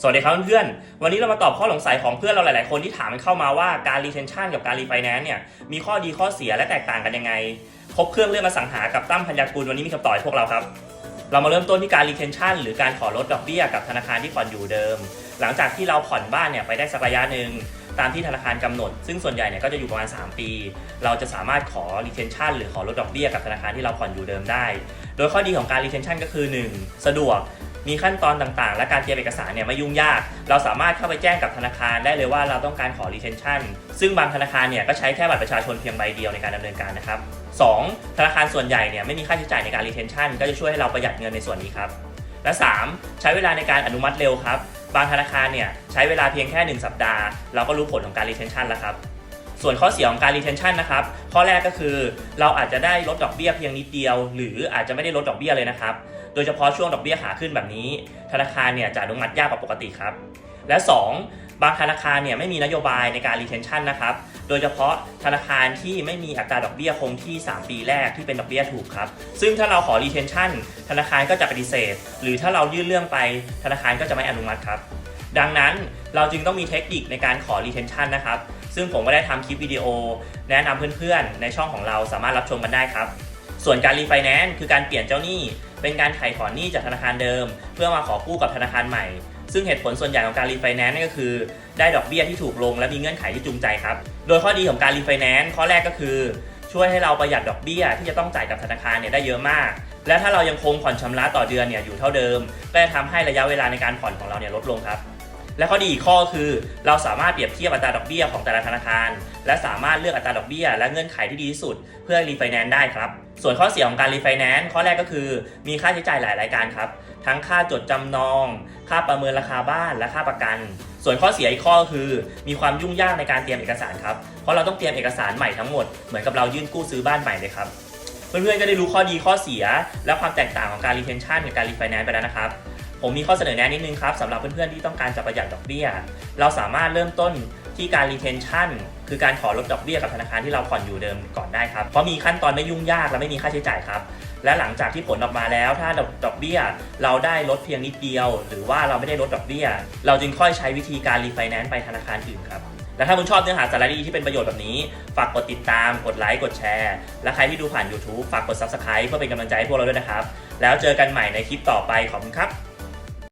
สวัสดีครับเพื่อนๆ วันนี้เรามาตอบข้อสงสัยของเพื่อนเราหลาย ๆ คนที่ถามเข้ามาว่าการ retention กับการ refinance เนี่ยมีข้อดีข้อเสียและแตกต่างกันยังไง ครบเครื่องเรื่องอสังหากับตั้มพัญญากุลวันนี้มีคำตอบให้พวกเราครับ เรามาเริ่มต้นที่การ retention หรือการขอลดดอกเบี้ยกับธนาคารที่ผ่อนอยู่เดิม หลังจากที่เราผ่อนบ้านเนี่ยไปได้สักระยะหนึ่งตามที่ธนาคารกำหนด ซึ่งส่วนใหญ่เนี่ยก็จะอยู่ประมาณ 3 ปี เราจะสามารถขอ retention หรือขอลดดอกเบี้ยกับธนาคารที่เราผ่อนอยู่เดิมได้ โดยข้อดีของการ retention ก็คือ 1. สะดวก มีขั้นตอนต่างๆ และการเตรียมเอกสารเนี่ยไม่ยุ่งยาก เราสามารถเข้าไปแจ้งกับธนาคารได้เลยว่าเราต้องการขอ retention ซึ่งบางธนาคารเนี่ยก็ใช้แค่บัตรประชาชนเพียงใบเดียวในการดำเนินการนะครับ 2. ธนาคารส่วนใหญ่เนี่ยไม่มีค่าใช้จ่ายในการ retention ก็จะช่วยให้เราประหยัดเงินในส่วนนี้ครับและ 3. ใช้เวลาในการอนุมัติเร็วครับ บางธนาคารเนี่ยใช้เวลาเพียงแค่ 1 สัปดาห์ เราก็รู้ผลของการ retention แล้วครับ ส่วนข้อเสียของการ retention นะครับ ข้อแรกก็คือเราอาจจะได้ลดดอกเบี้ยเพียงนิดเดียว หรืออาจจะไม่ได้ลดดอกเบี้ยเลยนะครับ โดยเฉพาะช่วงดอกเบี้ยขาขึ้นแบบนี้ ธนาคารเนี่ยจะอนุมัติยากกว่าปกติครับ และ 2. บางธนาคารเนี่ยไม่มีนโยบายในการ retention นะครับ โดยเฉพาะธนาคารที่ไม่มีอัตราดอกเบี้ยคงที่ 3 ปีแรกที่เป็นดอกเบี้ยถูกครับ ซึ่งถ้าเราขอ retention ธนาคารก็จะปฏิเสธ หรือถ้าเรายื่นเรื่องไปธนาคารก็จะไม่อนุมัติครับดังนั้นเราจึงต้องมีเทคนิคในการขอ retention นะครับ ซึ่งผมก็ได้ทำคลิปวิดีโอ แนะนำเพื่อนๆ ในช่องของเราสามารถรับชมกันได้ครับ ส่วนการรีไฟแนนซ์คือการเปลี่ยนเจ้าหนี้ เป็นการไถ่ถอนหนี้จากธนาคารเดิม เพื่อมาขอกู้กับธนาคารใหม่ ซึ่งเหตุผลส่วนใหญ่ของการรีไฟแนนซ์นั่นก็คือ ได้ดอกเบี้ยที่ถูกลงและมีเงื่อนไขที่จูงใจครับ โดยข้อดีของการรีไฟแนนซ์ข้อแรกก็คือ ช่วยให้เราประหยัดดอกเบี้ยที่จะต้องจ่ายกับธนาคารเนี่ยได้เยอะมากและถ้าเรายังคงผ่อนชำระต่อเดือนเนี่ยอยู่เท่าเดิม ก็จะทำให้ระยะเวลาในการผ่อนของเราเนี่ยลดลงครับ และข้อดีอีกข้อคือ เราสามารถเปรียบเทียบอัตราดอกเบี้ยของแต่ละธนาคาร และสามารถเลือกอัตราดอกเบี้ย และเงื่อนไขที่ดีที่สุด เพื่อรีไฟแนนซ์ได้ครับ ส่วนข้อเสียของการรีไฟแนนซ์ข้อแรกก็คือ มีค่าใช้จ่ายหลายรายการครับ ทั้งค่าจดจำนอง ค่าประเมินราคาบ้านและค่าประกัน ส่วนข้อเสียอีกข้อก็คือ มีความยุ่งยากในการเตรียมเอกสารครับเพราะเราต้องเตรียมเอกสารใหม่ทั้งหมดเหมือนกับเรายื่นกู้ซื้อบ้านใหม่เลยครับ เพื่อนๆก็ได้รู้ข้อดีข้อเสีย และความแตกต่างของการ retention กับการ refinance ไปแล้วนะครับ ผมมีข้อเสนอแนะนิดนึงครับสำหรับเพื่อนๆที่ต้องการจะประหยัดดอกเบี้ย เราสามารถเริ่มต้นที่การ retention คือการขอลดดอกเบี้ยกับธนาคารที่เราผ่อนอยู่เดิมก่อนได้ครับ เพราะมีขั้นตอนไม่ยุ่งยากและไม่มีค่าใช้จ่ายครับ และหลังจากที่ผลออกมาแล้ว ถ้าดอกดอกเบี้ยเราได้ลดเพียงนิดเดียว หรือว่าเราไม่ได้ลดดอกเบี้ย เราจึงค่อยใช้วิธีการ refinance ไปธนาคารอื่นครับ และถ้าคุณชอบเนื้อหาสาระดีๆที่เป็นประโยชน์แบบนี้ ฝากกดติดตาม กดไลค์ กดแชร์ และใครที่ดูผ่าน YouTube ฝากกด Subscribe เพื่อเป็นกำลังใจให้พวกเราด้วยนะครับ แล้วเจอกันใหม่ในคลิปต่อไปขอบคุณครับ